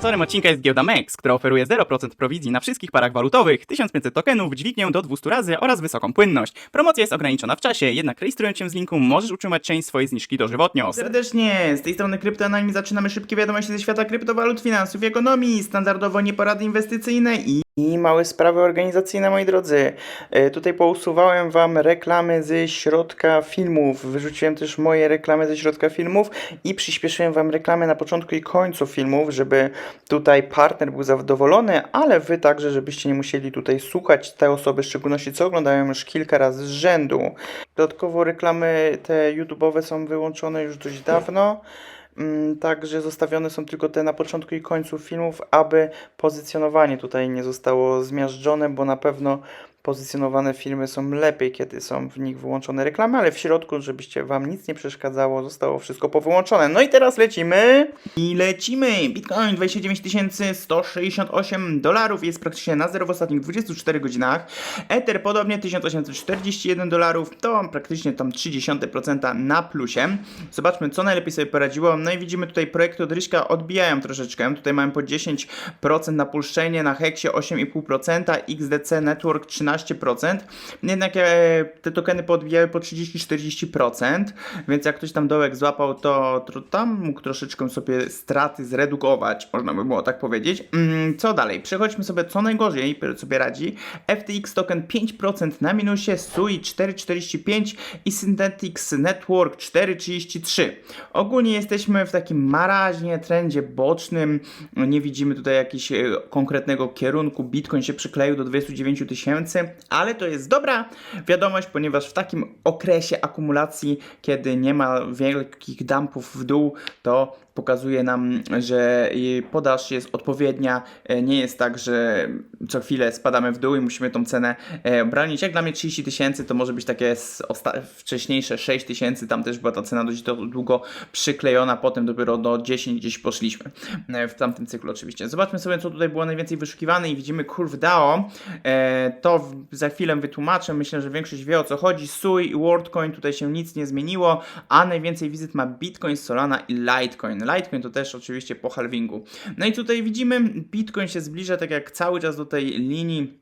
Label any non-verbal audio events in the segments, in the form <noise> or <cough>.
Sponsorem odcinka jest giełda MEX, która oferuje 0% prowizji na wszystkich parach walutowych, 1500 tokenów, dźwignię do 200 razy oraz wysoką płynność. Promocja jest ograniczona w czasie, jednak rejestrując się z linku możesz utrzymać część swojej zniżki dożywotnio. Serdecznie, z tej strony Kryptoanonimi zaczynamy szybkie wiadomości ze świata kryptowalut, finansów i ekonomii, standardowo nieporady inwestycyjne i... I małe sprawy organizacyjne, moi drodzy. E, tutaj pousuwałem wam reklamy ze środka filmów, wyrzuciłem też moje reklamy ze środka filmów i przyspieszyłem wam reklamy na początku i końcu filmów, żeby tutaj partner był zadowolony, ale wy także, żebyście nie musieli tutaj słuchać te osoby, w szczególności co oglądają już kilka razy z rzędu. Dodatkowo reklamy te YouTube'owe są wyłączone już dość dawno. Mm, Także zostawione są tylko te na początku i końcu filmów, aby pozycjonowanie tutaj nie zostało zmiażdżone, bo na pewno pozycjonowane filmy są lepiej, kiedy są w nich wyłączone reklamy, ale w środku, żebyście Wam nic nie przeszkadzało, zostało wszystko powyłączone. No i teraz lecimy. I lecimy. Bitcoin 29 168 dolarów jest praktycznie na zero w ostatnich 24 godzinach. Ether podobnie 1841 dolarów, to praktycznie tam 0,3% na plusie. Zobaczmy, co najlepiej sobie poradziło. No i widzimy tutaj projekty od Ryśka odbijają troszeczkę. Tutaj mamy po 10% napulszczenie, na Hexie 8,5%, XDC Network 13%. Jednak e, te tokeny podbijały po 30-40%, więc jak ktoś tam dołek złapał, to, to tam mógł troszeczkę sobie straty zredukować, można by było tak powiedzieć. Mm, co dalej? Przechodźmy sobie co najgorzej sobie radzi. FTX token 5% na minusie, SUI 4,45 i Synthetics Network 4,33. Ogólnie jesteśmy w takim maraźnie, trendzie bocznym. Nie widzimy tutaj jakiegoś e, konkretnego kierunku. Bitcoin się przykleił do 29 tysięcy, ale to jest dobra wiadomość, ponieważ w takim okresie akumulacji, kiedy nie ma wielkich dumpów w dół, to pokazuje nam, że podaż jest odpowiednia. E, Nie jest tak, że co chwilę spadamy w dół i musimy tą cenę e, bronić. Jak dla mnie 30 tysięcy to może być takie wcześniejsze 6 tysięcy, tam też była ta cena dość do- długo przyklejona, potem dopiero do 10 gdzieś poszliśmy e, w tamtym cyklu oczywiście. Zobaczmy sobie, co tutaj było najwięcej wyszukiwane i widzimy Curve DAO. To za chwilę wytłumaczę, myślę, że większość wie o co chodzi. SUI i WorldCoin tutaj się nic nie zmieniło, a najwięcej wizyt ma Bitcoin, Solana i Litecoin. Litecoin to też oczywiście po halvingu. No i tutaj widzimy, Bitcoin się zbliża tak jak cały czas do tej linii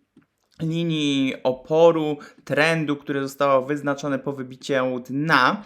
linii oporu, trendu, które zostało wyznaczone po wybiciu dna.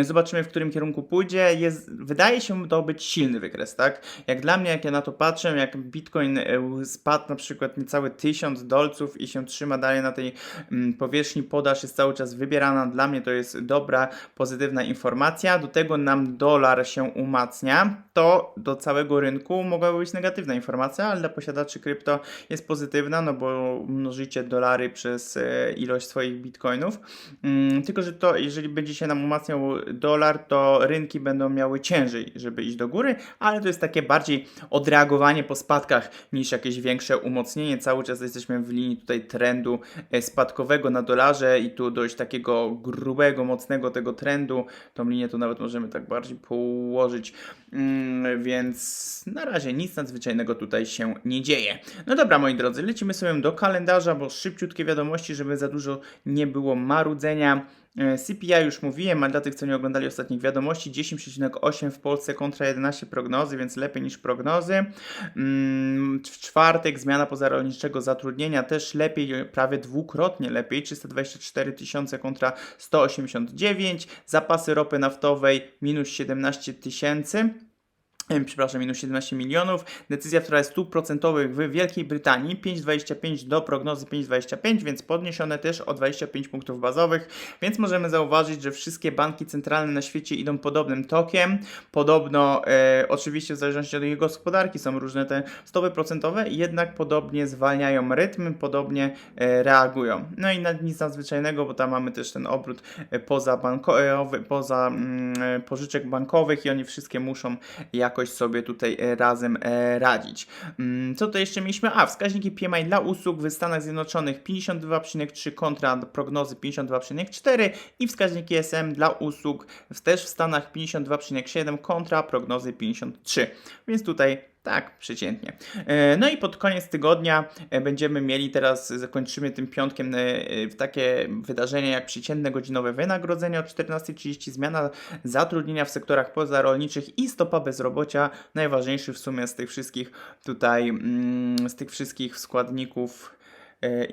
Zobaczymy, w którym kierunku pójdzie. Jest, wydaje się to być silny wykres, tak? Jak dla mnie, jak ja na to patrzę, jak Bitcoin e, spadł na przykład niecały 1000 dolców i się trzyma dalej na tej mm, powierzchni, podaż jest cały czas wybierana. Dla mnie to jest dobra, pozytywna informacja. Do tego nam dolar się umacnia. To do całego rynku mogłaby być negatywna informacja, ale dla posiadaczy krypto jest pozytywna, no bo mnożycie dolary przez e, ilość swoich bitcoinów. Mm, tylko, że to jeżeli będzie się nam umacniał dolar, to rynki będą miały ciężej, żeby iść do góry, ale to jest takie bardziej odreagowanie po spadkach niż jakieś większe umocnienie. Cały czas jesteśmy w linii tutaj trendu e, spadkowego na dolarze i tu dość takiego grubego, mocnego tego trendu. Tą linię tu nawet możemy tak bardziej położyć, mm, więc na razie nic nadzwyczajnego tutaj się nie dzieje. No dobra, moi drodzy, lecimy sobie do kalendarza, bo szybciutkie wiadomości, żeby za dużo nie było marudzenia. E, CPI już mówiłem, a dla tych, co nie oglądali ostatnich wiadomości, 10,8 w Polsce kontra 11 prognozy, więc lepiej niż prognozy. Mm, W czwartek zmiana pozarolniczego zatrudnienia też lepiej, prawie dwukrotnie lepiej, 324 tysiące kontra 189. Zapasy ropy naftowej minus 17 tysięcy. <clears throat> Przepraszam, minus 17 milionów. Decyzja, która jest stóp procentowych w Wielkiej Brytanii 5,25 do prognozy 5,25, więc podniesione też o 25 punktów bazowych. Więc możemy zauważyć, że wszystkie banki centralne na świecie idą podobnym tokiem. Podobno, e, oczywiście w zależności od ich gospodarki są różne te stopy procentowe, jednak podobnie zwalniają rytm, podobnie e, reagują. No i nic nadzwyczajnego, bo tam mamy też ten obrót e, poza, bankowy, poza mm, e, pożyczek bankowych i oni wszystkie muszą jakoś sobie tutaj e, razem e, radzić. Mm, Co to jeszcze mieliśmy? A, wskaźniki PMI dla usług w Stanach Zjednoczonych 52,3 kontra prognozy 52,4 i wskaźniki SM dla usług też w Stanach 52,7 kontra prognozy 53. Więc tutaj Tak, przeciętnie. E, No i pod koniec tygodnia e, będziemy mieli teraz, zakończymy tym piątkiem e, takie wydarzenia jak przeciętne godzinowe wynagrodzenie o 14.30, zmiana zatrudnienia w sektorach pozarolniczych i stopa bezrobocia, najważniejszy w sumie z tych wszystkich tutaj, mm, z tych wszystkich składników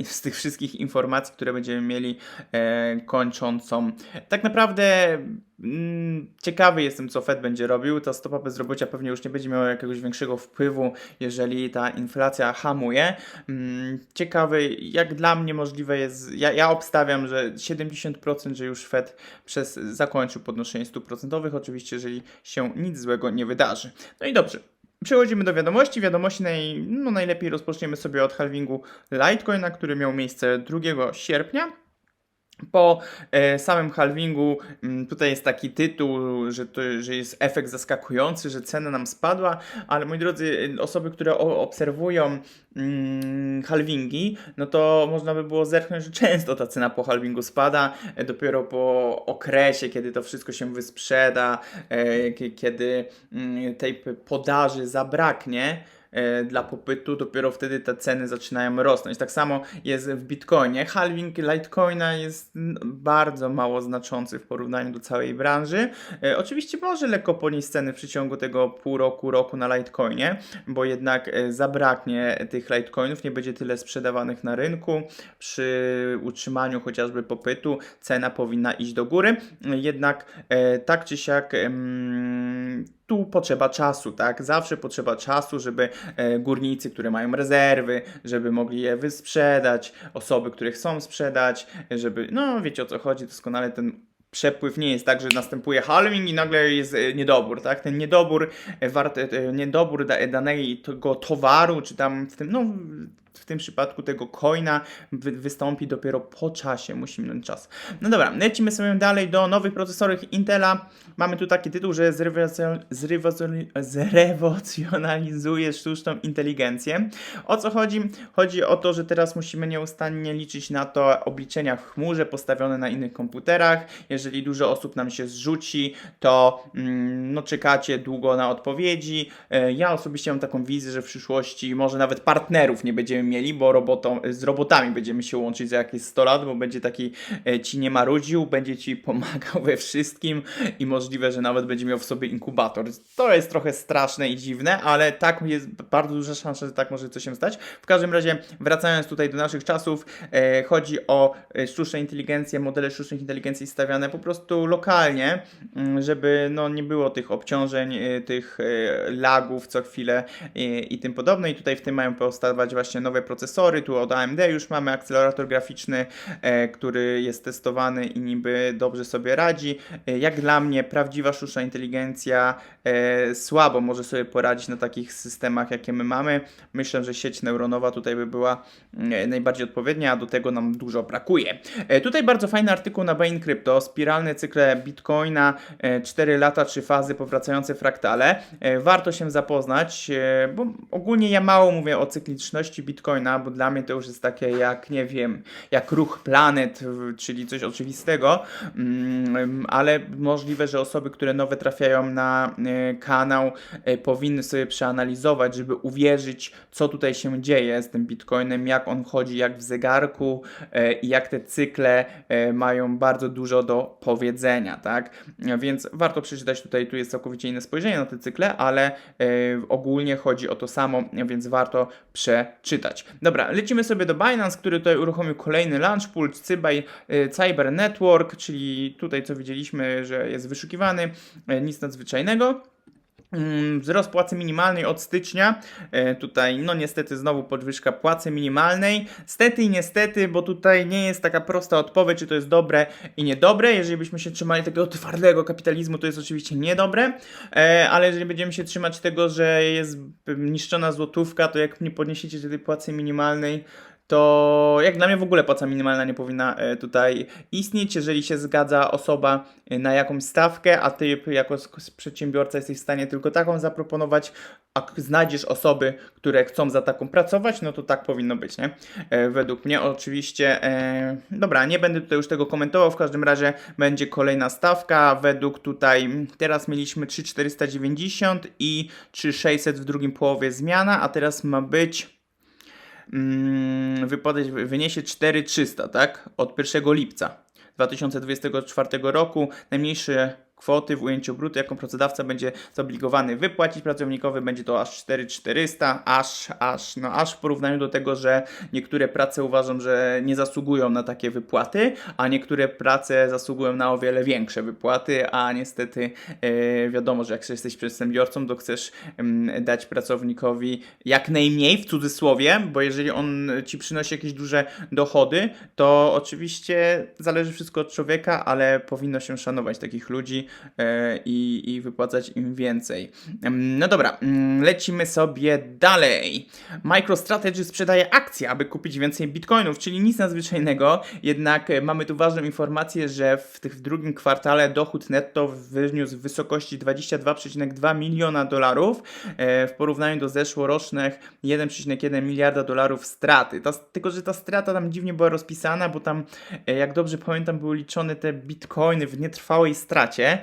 z tych wszystkich informacji, które będziemy mieli e, kończącą. Tak naprawdę mm, ciekawy jestem, co Fed będzie robił. Ta stopa bezrobocia pewnie już nie będzie miała jakiegoś większego wpływu, jeżeli ta inflacja hamuje. Mm, ciekawy, jak dla mnie możliwe jest, ja, ja obstawiam, że 70%, że już Fed przez, zakończył podnoszenie stóp procentowych, oczywiście, jeżeli się nic złego nie wydarzy. No i dobrze. Przechodzimy do wiadomości. Wiadomości naj, no najlepiej rozpoczniemy sobie od halvingu Litecoina, który miał miejsce 2 sierpnia. Po e, samym halvingu m, tutaj jest taki tytuł, że, to, że jest efekt zaskakujący, że cena nam spadła, ale moi drodzy, e, osoby, które obserwują mm, halvingi, no to można by było zerknąć, że często ta cena po halvingu spada, e, dopiero po okresie, kiedy to wszystko się wysprzeda, e, kie- kiedy mm, tej podaży zabraknie, dla popytu, dopiero wtedy te ceny zaczynają rosnąć. Tak samo jest w Bitcoinie. Halving Litecoina jest bardzo mało znaczący w porównaniu do całej branży. E, Oczywiście może lekko ponieść ceny w przeciągu tego pół roku, roku na Litecoinie, bo jednak e, zabraknie tych Litecoinów, nie będzie tyle sprzedawanych na rynku. Przy utrzymaniu chociażby popytu cena powinna iść do góry. Jednak e, tak czy siak tu potrzeba czasu, tak? Zawsze potrzeba czasu, żeby e, górnicy, które mają rezerwy, żeby mogli je wysprzedać, osoby, które chcą sprzedać, żeby, no wiecie o co chodzi, doskonale ten przepływ nie jest tak, że następuje halving i nagle jest e, niedobór, tak? Ten niedobór, e, wart, niedobór da, danego towaru, czy tam w tym, no w tym przypadku tego coina wy, wystąpi dopiero po czasie, musi minąć czas. No dobra, lecimy sobie dalej do nowych procesorów Intela. Mamy tu taki tytuł, że zrewolucjon- zrewolucjon- zrewolucjonalizuje sztuczną inteligencję. O co chodzi? Chodzi o to, że teraz musimy nieustannie liczyć na to obliczenia w chmurze postawione na innych komputerach. Jeżeli dużo osób nam się zrzuci, to mm, no, czekacie długo na odpowiedzi. E, Ja osobiście mam taką wizję, że w przyszłości może nawet partnerów nie będziemy mieli, bo robotą, z robotami będziemy się łączyć za jakieś 100 lat, bo będzie taki e, ci nie marudził, będzie ci pomagał we wszystkim i możliwe, że nawet będzie miał w sobie inkubator. To jest trochę straszne i dziwne, ale tak jest bardzo duża szansa, że tak może coś się stać. W każdym razie, wracając tutaj do naszych czasów, e, chodzi o e, sztuczną inteligencję, modele sztucznej inteligencji stawiane po prostu lokalnie, mm, żeby no, nie było tych obciążeń, e, tych lagów co chwilę i, i tym podobne. I tutaj w tym mają powstawać właśnie nowe procesory. Tu od AMD już mamy akcelerator graficzny, e, który jest testowany i niby dobrze sobie radzi. E, jak dla mnie prawdziwa sztuczna inteligencja e, słabo może sobie poradzić na takich systemach, jakie my mamy. Myślę, że sieć neuronowa tutaj by była e, najbardziej odpowiednia, a do tego nam dużo brakuje. Tutaj bardzo fajny artykuł na Bain Crypto, spiralne cykle Bitcoina, e, 4 lata, 3 fazy, powracające fraktale. Warto się zapoznać, bo ogólnie ja mało mówię o cykliczności Bitcoina, bo dla mnie to już jest takie jak, nie wiem, jak ruch planet, czyli coś oczywistego, Mm, ale możliwe, że osoby, które nowe trafiają na e, kanał, e, powinny sobie przeanalizować, żeby uwierzyć, co tutaj się dzieje z tym Bitcoinem, jak on chodzi, jak w zegarku e, i jak te cykle mają bardzo dużo do powiedzenia, tak? Więc warto przeczytać tutaj, tu jest całkowicie inne spojrzenie na te cykle, ale ogólnie chodzi o to samo, więc warto przeczytać. Dobra, lecimy sobie do Binance, który tutaj uruchomił kolejny launch pool, e, Cyber Network, czyli tutaj co widzieliśmy, że jest wyszukiwany, e, nic nadzwyczajnego. Mm, Wzrost płacy minimalnej od stycznia. E, Tutaj, no niestety, znowu podwyżka płacy minimalnej. Stety i niestety, bo tutaj nie jest taka prosta odpowiedź, czy to jest dobre i niedobre. Jeżeli byśmy się trzymali takiego twardego kapitalizmu, to jest oczywiście niedobre, e, ale jeżeli będziemy się trzymać tego, że jest niszczona złotówka, to jak nie podniesiecie tej płacy minimalnej, to jak dla mnie w ogóle płaca minimalna nie powinna e, tutaj istnieć, jeżeli się zgadza osoba e, na jakąś stawkę, a ty jako przedsiębiorca jesteś w stanie tylko taką zaproponować, a znajdziesz osoby, które chcą za taką pracować, no to tak powinno być, nie? E, według mnie oczywiście, dobra, nie będę tutaj już tego komentował, w każdym razie będzie kolejna stawka, według tutaj, teraz mieliśmy 3,490 i 3,600 w drugim połowie zmiana, a teraz ma być wypadać, wyniesie 4300, tak? Od 1 lipca 2024 roku. Najmniejsze kwoty w ujęciu brutto, jaką pracodawca będzie zobligowany wypłacić pracownikowi, będzie to aż 4400, aż, aż, no aż w porównaniu do tego, że niektóre prace uważam, że nie zasługują na takie wypłaty, a niektóre prace zasługują na o wiele większe wypłaty, a niestety e, wiadomo, że jak jesteś przedsiębiorcą, to chcesz em, dać pracownikowi jak najmniej w cudzysłowie, bo jeżeli on ci przynosi jakieś duże dochody, to oczywiście zależy wszystko od człowieka, ale powinno się szanować takich ludzi i, i wypłacać im więcej. No dobra, mm, lecimy sobie dalej. MicroStrategy sprzedaje akcje, aby kupić więcej bitcoinów, czyli nic nadzwyczajnego, jednak e, mamy tu ważną informację, że w, tych, w drugim kwartale dochód netto wyniósł w wysokości 22,2 miliona dolarów e, w porównaniu do zeszłorocznych 1,1 miliarda dolarów straty. Ta, tylko, że ta strata tam dziwnie była rozpisana, bo tam, e, jak dobrze pamiętam, były liczone te bitcoiny w nietrwałej stracie, e,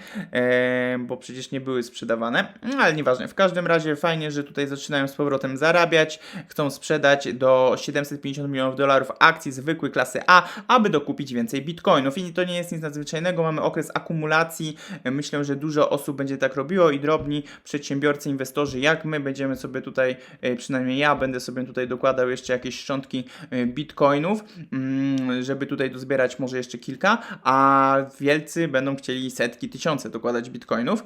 bo przecież nie były sprzedawane, ale nieważne. W każdym razie fajnie, że tutaj zaczynają z powrotem zarabiać, chcą sprzedać do 750 milionów dolarów akcji zwykłej klasy A, aby dokupić więcej bitcoinów. I to nie jest nic nadzwyczajnego, mamy okres akumulacji. Myślę, że dużo osób będzie tak robiło i drobni przedsiębiorcy, inwestorzy, jak my będziemy sobie tutaj, e, przynajmniej ja będę sobie tutaj dokładał jeszcze jakieś szczątki e, bitcoinów, mm, żeby tutaj dozbierać może jeszcze kilka, a wielcy będą chcieli setki, tysiące dokładać bitcoinów.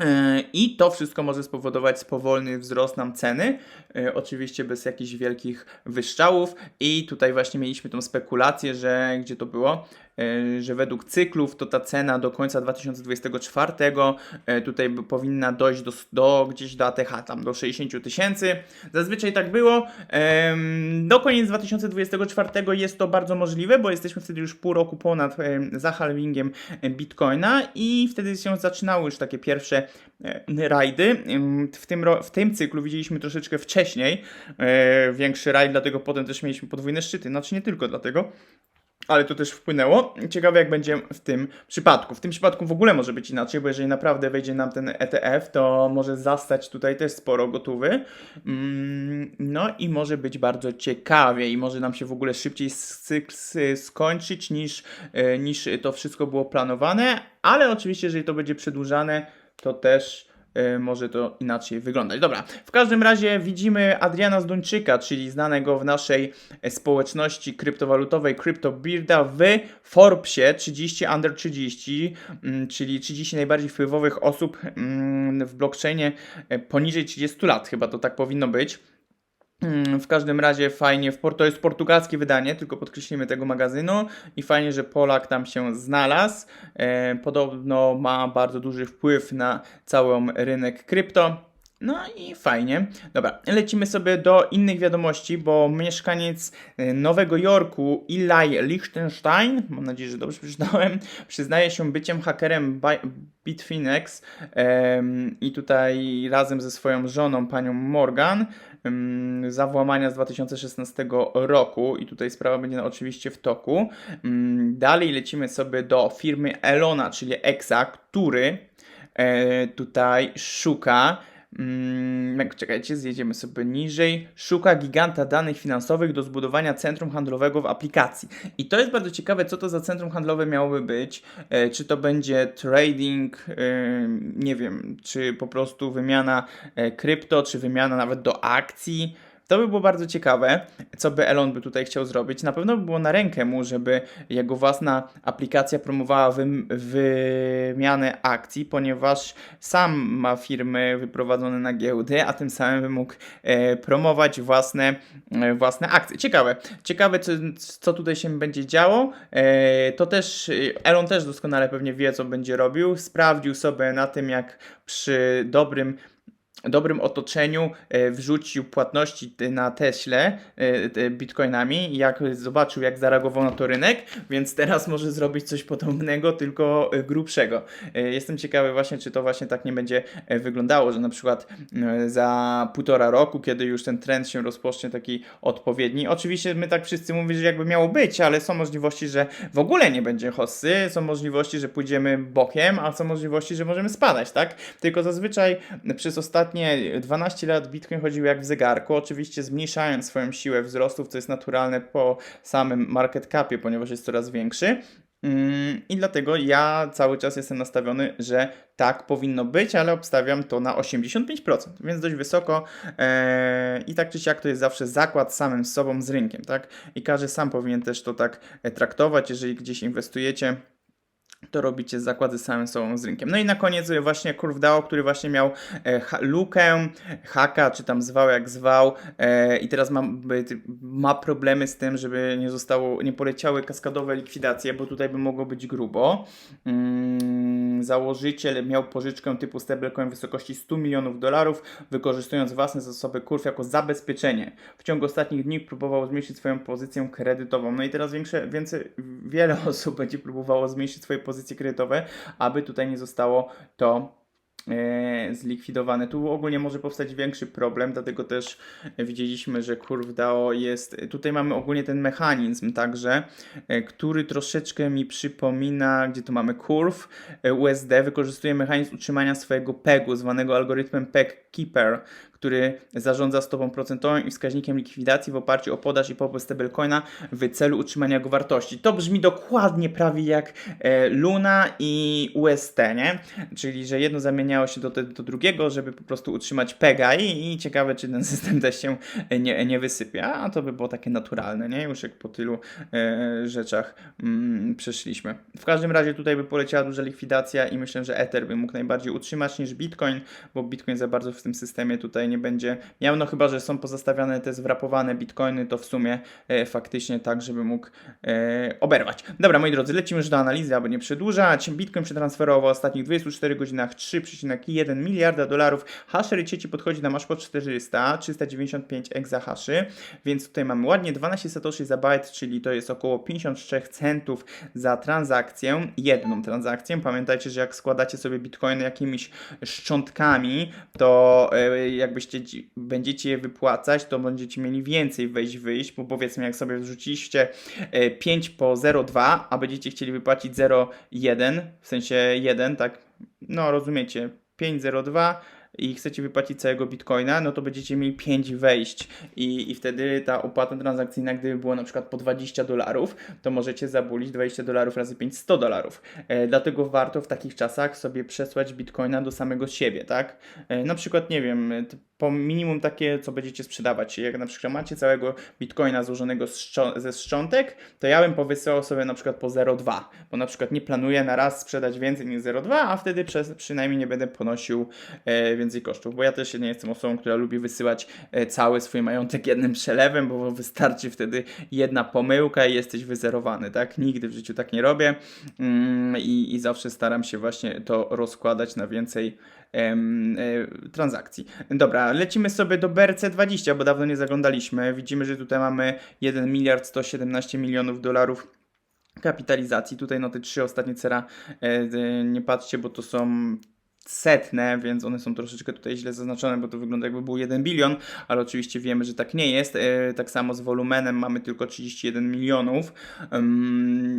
E, I to wszystko może spowodować powolny wzrost nam ceny, e, oczywiście bez jakichś wielkich wyszczałów. I tutaj właśnie mieliśmy tą spekulację, że gdzie to było, że według cyklów to ta cena do końca 2024 e, tutaj powinna dojść do, do gdzieś do ATH, tam do 60 tysięcy. Zazwyczaj tak było. Do koniec 2024 jest to bardzo możliwe, bo jesteśmy wtedy już pół roku ponad za halvingiem e, Bitcoina i wtedy się zaczynały już takie pierwsze e, rajdy. W tym, w tym cyklu widzieliśmy troszeczkę wcześniej e, większy rajd, dlatego potem też mieliśmy podwójne szczyty. Znaczy nie tylko dlatego, ale to też wpłynęło. Ciekawe jak będzie w tym przypadku. W tym przypadku w ogóle może być inaczej, bo jeżeli naprawdę wejdzie nam ten ETF, to może zastać tutaj też sporo gotówy. Mm, No i może być bardzo ciekawie i może nam się w ogóle szybciej skończyć niż, e, niż to wszystko było planowane, ale oczywiście jeżeli to będzie przedłużane, to też może to inaczej wyglądać. Dobra, w każdym razie widzimy Adriana Zduńczyka, czyli znanego w naszej e, społeczności kryptowalutowej CryptoBearda w Forbesie 30 under 30, mm, czyli 30 najbardziej wpływowych osób mm, w blockchainie e, poniżej 30 lat, chyba to tak powinno być. Mm, W każdym razie fajnie, to jest portugalskie wydanie, tylko podkreślimy tego magazynu i fajnie, że Polak tam się znalazł. E, podobno ma bardzo duży wpływ na cały rynek krypto. No i fajnie. Dobra, lecimy sobie do innych wiadomości, bo mieszkaniec e, Nowego Jorku Eli Lichtenstein, mam nadzieję, że dobrze przeczytałem, <laughs> przyznaje się byciem hakerem Bi- Bitfinex i tutaj razem ze swoją żoną, panią Morgan, em, za włamania z 2016 roku i tutaj sprawa będzie oczywiście w toku. Mm, Dalej lecimy sobie do firmy Elona, czyli Exa, który e, tutaj szuka Mm, jak- czekajcie, zjedziemy sobie niżej. Szuka giganta danych finansowych do zbudowania centrum handlowego w aplikacji. I to jest bardzo ciekawe, co to za centrum handlowe miałoby być. E, czy to będzie trading, e, nie wiem, czy po prostu wymiana e, krypto, czy wymiana nawet do akcji. To by było bardzo ciekawe, co by Elon by tutaj chciał zrobić. Na pewno by było na rękę mu, żeby jego własna aplikacja promowała wym- wymianę akcji, ponieważ sam ma firmy wyprowadzone na giełdę, a tym samym by mógł e, promować własne, e, własne akcje. Ciekawe, ciekawe co, co tutaj się będzie działo. E, to też e, Elon też doskonale pewnie wie, co będzie robił. Sprawdził sobie na tym, jak przy dobrym dobrym otoczeniu e, wrzucił płatności na Teśle e, bitcoinami, jak zobaczył, jak zareagował na to rynek, więc teraz może zrobić coś podobnego, tylko e, grubszego. Jestem ciekawy właśnie, czy to właśnie tak nie będzie wyglądało, że na przykład za półtora roku, kiedy już ten trend się rozpocznie taki odpowiedni. Oczywiście my tak wszyscy mówimy, że jakby miało być, ale są możliwości, że w ogóle nie będzie hossy, są możliwości, że pójdziemy bokiem, a są możliwości, że możemy spadać, tak? Tylko zazwyczaj przez ostatnie 12 lat Bitcoin chodził jak w zegarku, oczywiście zmniejszając swoją siłę wzrostów, co jest naturalne po samym market capie, ponieważ jest coraz większy. Mm, I dlatego ja cały czas jestem nastawiony, że tak powinno być, ale obstawiam to na 85%, więc dość wysoko. Eee, I tak czy siak to jest zawsze zakład samym sobą, z rynkiem, tak? I każdy sam powinien też to tak e, traktować, jeżeli gdzieś inwestujecie to robicie zakłady samym sobą z rynkiem. No i na koniec e, właśnie CurveDAO, który właśnie miał e, ha- lukę, haka, czy tam zwał jak zwał e, i teraz ma, by- ma problemy z tym, żeby nie zostało, nie poleciały kaskadowe likwidacje, bo tutaj by mogło być grubo. Mm, założyciel miał pożyczkę typu stablecoin w wysokości 100 milionów dolarów, wykorzystując własne zasoby kurw jako zabezpieczenie. W ciągu ostatnich dni próbował zmniejszyć swoją pozycję kredytową. No i teraz większe, więcej, wiele <laughs> osób będzie próbowało zmniejszyć swoje pozycje kredytowe, aby tutaj nie zostało to zlikwidowane. Tu ogólnie może powstać większy problem, dlatego też widzieliśmy, że Curve DAO jest, tutaj mamy ogólnie ten mechanizm także, e, który troszeczkę mi przypomina, gdzie tu mamy Curve, e, USD wykorzystuje mechanizm utrzymania swojego PEG-u, zwanego algorytmem PEG Keeper, który zarządza stopą procentową i wskaźnikiem likwidacji w oparciu o podaż i popyt stablecoina w celu utrzymania jego wartości. To brzmi dokładnie prawie jak e, Luna i UST, nie? Czyli, że jedno zamieniało się do, do drugiego, żeby po prostu utrzymać PEGA i, i ciekawe, czy ten <laughs> system też się e, nie, nie wysypia, a to by było takie naturalne, nie? Już jak po tylu e, rzeczach mm, przeszliśmy. W każdym razie tutaj by poleciała duża likwidacja i myślę, że Ether by mógł najbardziej utrzymać niż Bitcoin, bo Bitcoin za bardzo w tym systemie tutaj nie będzie miał, no chyba, że są pozostawiane te zwrapowane Bitcoiny, to w sumie e, faktycznie tak, żeby mógł e, oberwać. Dobra, moi drodzy, lecimy już do analizy, aby nie przedłużać. Bitcoin przetransferował w ostatnich 24 godzinach 3,1 miliarda dolarów. Hash sieci podchodzi na maszpo 400, 395 exahaszy, więc tutaj mamy ładnie 12 satoshi za byte, czyli to jest około 53 centów za transakcję, jedną transakcję. Pamiętajcie, że jak składacie sobie bitcoiny jakimiś szczątkami, to e, jakbyście ci- będziecie je wypłacać, to będziecie mieli więcej wejść, wyjść, bo powiedzmy jak sobie wrzuciliście e, 5 po 0,2, a będziecie chcieli wypłacić 0,1, w sensie 1, tak, no rozumiecie, 5,02 i chcecie wypłacić całego bitcoina, no to będziecie mieli 5 wejść i, i wtedy ta opłata transakcyjna, gdyby była na przykład po 20 dolarów, to możecie zabulić 20 dolarów razy 5, 100 dolarów. E, dlatego warto w takich czasach sobie przesłać bitcoina do samego siebie, tak? E, na przykład, nie wiem, po minimum takie, co będziecie sprzedawać. Jak na przykład macie całego bitcoina złożonego ze szczątek, to ja bym powysyłał sobie na przykład po 0,2, bo na przykład nie planuję na raz sprzedać więcej niż 0,2, a wtedy przez, przynajmniej nie będę ponosił e, więcej kosztów, bo ja też nie jestem osobą, która lubi wysyłać e, cały swój majątek jednym przelewem, bo wystarczy wtedy jedna pomyłka i jesteś wyzerowany, tak? Nigdy w życiu tak nie robię mm, i, i zawsze staram się właśnie to rozkładać na więcej e, transakcji. Dobra, lecimy sobie do BRC20, bo dawno nie zaglądaliśmy. Widzimy, że tutaj mamy 1 miliard 117 milionów dolarów kapitalizacji. Tutaj no te trzy ostatnie cera e, nie patrzcie, bo to są setne, więc one są troszeczkę tutaj źle zaznaczone, bo to wygląda jakby był 1 bilion, ale oczywiście wiemy, że tak nie jest. E, Tak samo z wolumenem mamy tylko 31 milionów.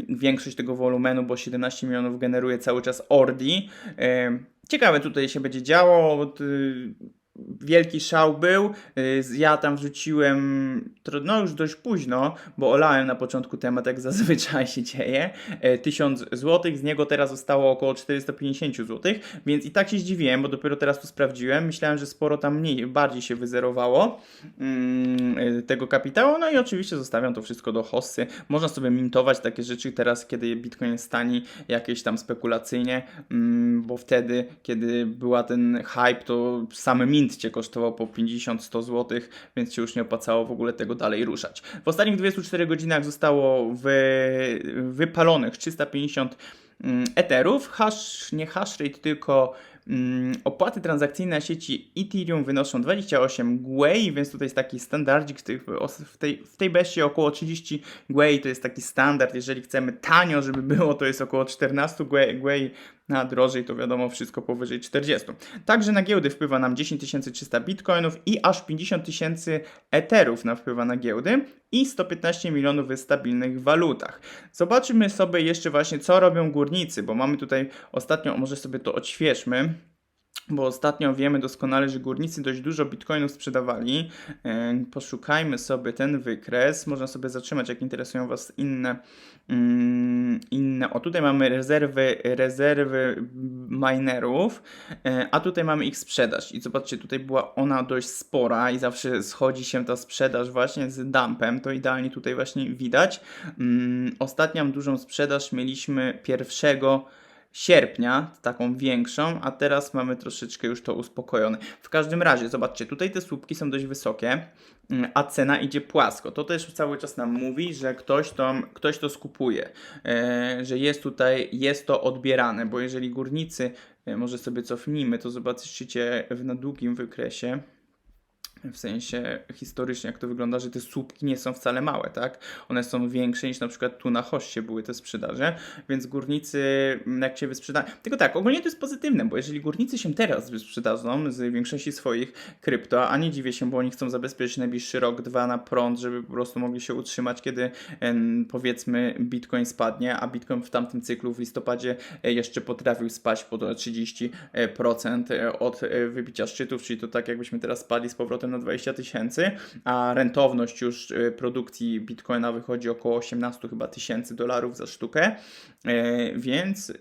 Większość tego wolumenu, bo 17 milionów generuje cały czas Ordi. E, Ciekawe tutaj się będzie działo. Wielki szał był. Y, Ja tam wrzuciłem, no już dość późno, bo olałem na początku temat, jak zazwyczaj się dzieje. e, 1000 zł, z niego teraz zostało około 450 zł, więc i tak się zdziwiłem, bo dopiero teraz tu sprawdziłem. Myślałem, że sporo tam mniej, bardziej się wyzerowało mm, y, tego kapitału. No i oczywiście zostawiam to wszystko do hossy. Można sobie mintować takie rzeczy teraz, kiedy Bitcoin jest tani, jakieś tam spekulacyjnie, mm, bo wtedy, kiedy była ten hype, to samy mint cię kosztował po 50-100 zł, więc się już nie opłacało w ogóle tego dalej ruszać. W ostatnich 24 godzinach zostało wy, wypalonych 350 mm, eterów, hash, nie hash rate, tylko Mm, opłaty transakcyjne sieci Ethereum wynoszą 28 GUI, więc tutaj jest taki standardzik w tej, w tej, w tej beście około 30 GUI to jest taki standard. Jeżeli chcemy tanio, żeby było, to jest około 14 GUI, Na drożej to wiadomo wszystko powyżej 40. Także na giełdy wpływa nam 10 300 bitcoinów i aż 50 tysięcy etherów na wpływa na giełdy i 115 milionów w stabilnych walutach. Zobaczymy sobie jeszcze właśnie co robią górnicy, bo mamy tutaj ostatnio, może sobie to odświeżmy. Bo ostatnio wiemy doskonale, że górnicy dość dużo bitcoinów sprzedawali. Poszukajmy sobie ten wykres. Można sobie zatrzymać, jak interesują Was inne. mm, inne. O, tutaj mamy rezerwy, rezerwy minerów, e, a tutaj mamy ich sprzedaż. I zobaczcie, tutaj była ona dość spora i zawsze schodzi się ta sprzedaż właśnie z dumpem. To idealnie tutaj właśnie widać. Mm, Ostatnią dużą sprzedaż mieliśmy pierwszego sierpnia, taką większą, a teraz mamy troszeczkę już to uspokojone. W każdym razie, zobaczcie, tutaj te słupki są dość wysokie, mm, a cena idzie płasko. To też cały czas nam mówi, że ktoś to, ktoś to skupuje, e, że jest tutaj, jest to odbierane, bo jeżeli górnicy, e, może sobie cofnijmy, to zobaczycie na długim wykresie, w sensie historycznie, jak to wygląda, że te słupki nie są wcale małe, tak? One są większe niż na przykład tu na hoście były te sprzedaże, więc górnicy jak się wysprzedają. Tylko tak, ogólnie to jest pozytywne, bo jeżeli górnicy się teraz wysprzedadzą z większości swoich krypto, a nie dziwię się, bo oni chcą zabezpieczyć najbliższy rok, dwa na prąd, żeby po prostu mogli się utrzymać, kiedy powiedzmy Bitcoin spadnie, a Bitcoin w tamtym cyklu w listopadzie e, jeszcze potrafił spaść po 30% e, od e, wybicia szczytów, czyli to tak jakbyśmy teraz spadli z powrotem na 20 tysięcy, a rentowność już e, produkcji Bitcoina wychodzi około 18 chyba tysięcy dolarów za sztukę, e, więc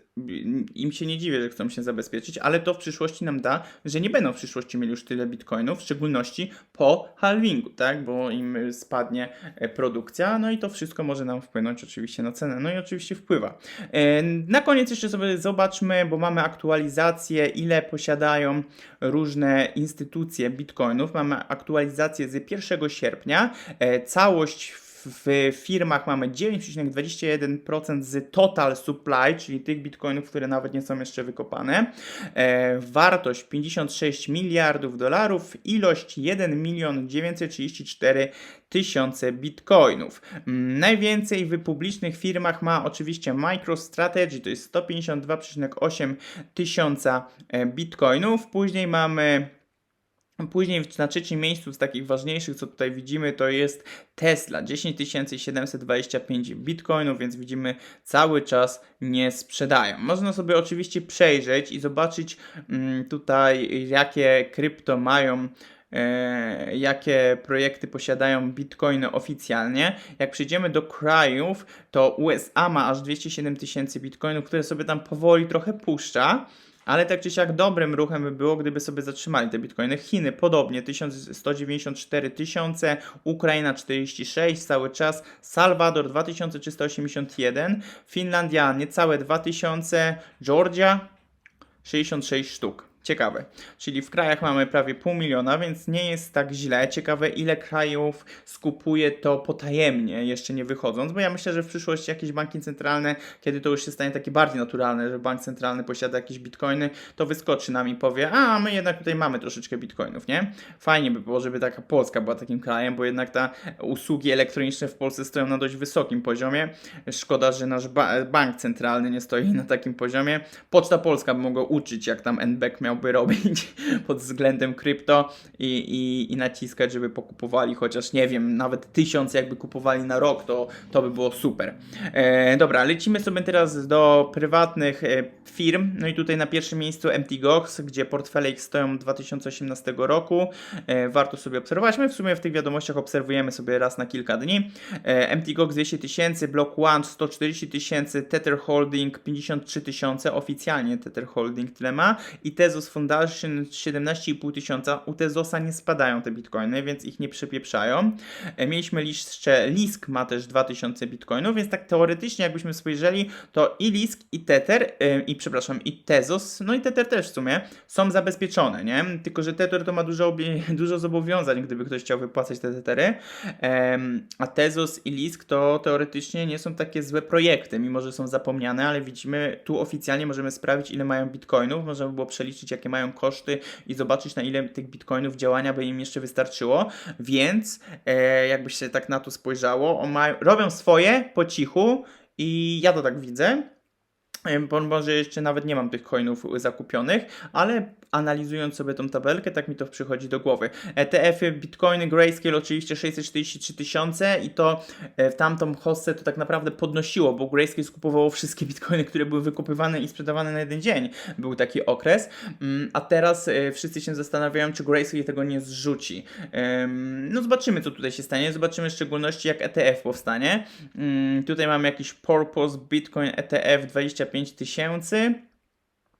im się nie dziwię, że chcą się zabezpieczyć, ale to w przyszłości nam da, że nie będą w przyszłości mieli już tyle bitcoinów, w szczególności po halvingu, tak, bo im spadnie e, produkcja, no i to wszystko może nam wpłynąć oczywiście na cenę, no i oczywiście wpływa. E, Na koniec jeszcze sobie zobaczmy, bo mamy aktualizację, ile posiadają różne instytucje bitcoinów. Mamy aktualizację z 1 sierpnia. E, Całość w w firmach mamy 9,21% z total supply, czyli tych bitcoinów, które nawet nie są jeszcze wykopane. E, wartość 56 miliardów dolarów, ilość 1 milion 934 tysiące bitcoinów. Mm, Najwięcej w publicznych firmach ma oczywiście MicroStrategy, to jest 152,8 tysiąca e, bitcoinów. Później mamy Później na trzecim miejscu z takich ważniejszych, co tutaj widzimy, to jest Tesla 10 725 bitcoinów, więc widzimy cały czas nie sprzedają. Można sobie oczywiście przejrzeć i zobaczyć mm, tutaj, jakie krypto mają. E, jakie projekty posiadają bitcoiny oficjalnie. Jak przejdziemy do krajów, to USA ma aż 207 tysięcy bitcoinów, które sobie tam powoli trochę puszcza. Ale tak czy siak dobrym ruchem by było, gdyby sobie zatrzymali te bitcoiny. Chiny podobnie 1194 tysiące, Ukraina 46 cały czas, Salwador 2381, Finlandia niecałe 2000, Georgia 66 sztuk. Ciekawe. Czyli w krajach mamy prawie pół miliona, więc nie jest tak źle. Ciekawe, ile krajów skupuje to potajemnie, jeszcze nie wychodząc, bo ja myślę, że w przyszłości jakieś banki centralne, kiedy to już się stanie takie bardziej naturalne, że bank centralny posiada jakieś bitcoiny, to wyskoczy nam i powie, a my jednak tutaj mamy troszeczkę bitcoinów, nie? Fajnie by było, żeby taka Polska była takim krajem, bo jednak ta usługi elektroniczne w Polsce stoją na dość wysokim poziomie. Szkoda, że nasz ba- bank centralny nie stoi na takim poziomie. Poczta Polska by mogła uczyć, jak tam NBEK miałby <laughs> robić pod względem krypto i, i, i naciskać, żeby pokupowali chociaż, nie wiem, nawet tysiąc jakby kupowali na rok, to, to by było super. E, dobra, lecimy sobie teraz do prywatnych e, firm. No i tutaj na pierwszym miejscu MT Gox, gdzie portfele ich stoją 2018 roku. E, warto sobie obserwować. My w sumie w tych wiadomościach obserwujemy sobie raz na kilka dni. E, MT Gox 200 tysięcy, Block One 140 tysięcy, Tether Holding 53 tysiące, oficjalnie Tether Holding tyle ma i Tezos Foundation 17,5 tysiąca. U Tezosa nie spadają te bitcoiny, więc ich nie przepieprzają. E, Mieliśmy jeszcze Lisk ma też 2000 bitcoinów, więc tak teoretycznie jakbyśmy spojrzeli, to i Lisk i Tether, e, i przepraszam, i Tezos, no i Tether też w sumie, są zabezpieczone, nie? Tylko, że Tether to ma dużo, <laughs> dużo zobowiązań, gdyby ktoś chciał wypłacać te Tethery, a Tezos i Lisk to teoretycznie nie są takie złe projekty, mimo że są zapomniane, ale widzimy, tu oficjalnie możemy sprawdzić, ile mają bitcoinów, można by było przeliczyć jakie mają koszty i zobaczyć, na ile tych bitcoinów działania by im jeszcze wystarczyło. Więc e, jakby się tak na to spojrzało, robią swoje po cichu i ja to tak widzę. E, Bo może jeszcze nawet nie mam tych coinów zakupionych, ale analizując sobie tą tabelkę, tak mi to przychodzi do głowy. ETF-y, Bitcoiny, Grayscale oczywiście 643 tysiące i to e, w tamtą hossę to tak naprawdę podnosiło, bo Grayscale skupowało wszystkie <laughs> Bitcoiny, które były wykupywane i sprzedawane na jeden dzień. Był taki okres, Mm, a teraz e, wszyscy się zastanawiają, czy Grayscale tego nie zrzuci. No zobaczymy, co tutaj się stanie. Zobaczymy w szczególności, jak ETF powstanie. Mm, Tutaj mamy jakiś Purpose Bitcoin ETF 25 tysięcy.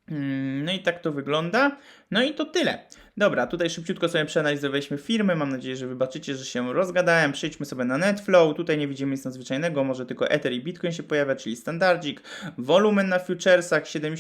Mm, No i tak to wygląda. No i to tyle. Dobra, tutaj szybciutko sobie przeanalizowaliśmy firmy. Mam nadzieję, że wybaczycie, że się rozgadałem. Przejdźmy sobie na Netflow. Tutaj nie widzimy nic nadzwyczajnego. Może tylko Ether i Bitcoin się pojawia, czyli standardzik. Wolumen na futuresach 77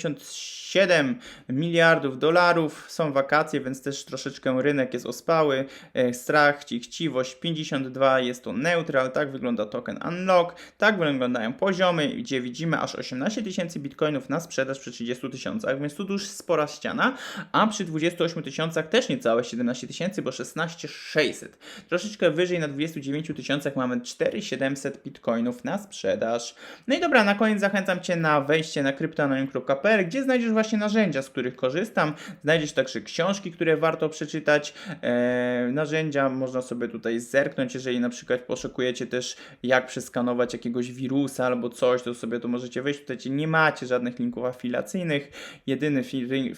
miliardów dolarów. Są wakacje, więc też troszeczkę rynek jest ospały. E, Strach, ci chciwość 52 jest to neutral. Tak wygląda token Unlock. Tak wyglądają poziomy, gdzie widzimy aż 18 tysięcy bitcoinów na sprzedaż przy 30 tysiącach, więc tu już spora ściana, a przy 28 tysiącach też niecałe 17 tysięcy, bo 16 600. Troszeczkę wyżej na 29 tysiącach mamy 4700 bitcoinów na sprzedaż. No i dobra, na koniec zachęcam Cię na wejście na kryptoanonim.pl, gdzie znajdziesz właśnie narzędzia, z których korzystam. Znajdziesz także książki, które warto przeczytać. Eee, narzędzia można sobie tutaj zerknąć, jeżeli na przykład poszukujecie też jak przeskanować jakiegoś wirusa albo coś, to sobie to możecie wejść. Tutaj nie macie żadnych linków afiliacyjnych. Jedyny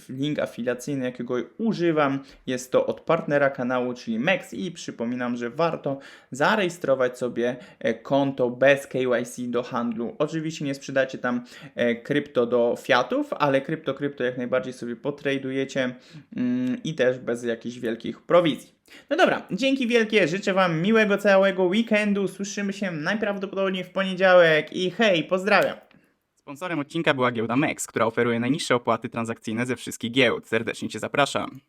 link afiliacyjny, jakiego używam, jest to od partnera kanału, czyli Mex i przypominam, że warto zarejestrować sobie e, konto bez KYC do handlu. Oczywiście nie sprzedacie tam e, krypto do fiatów, ale krypto, krypto jak najbardziej sobie potradujecie mm, i też bez jakichś wielkich prowizji. No dobra, dzięki wielkie, życzę Wam miłego całego weekendu, słyszymy się najprawdopodobniej w poniedziałek i hej, pozdrawiam! Sponsorem odcinka była giełda MEX, która oferuje najniższe opłaty transakcyjne ze wszystkich giełd. Serdecznie Cię zapraszam.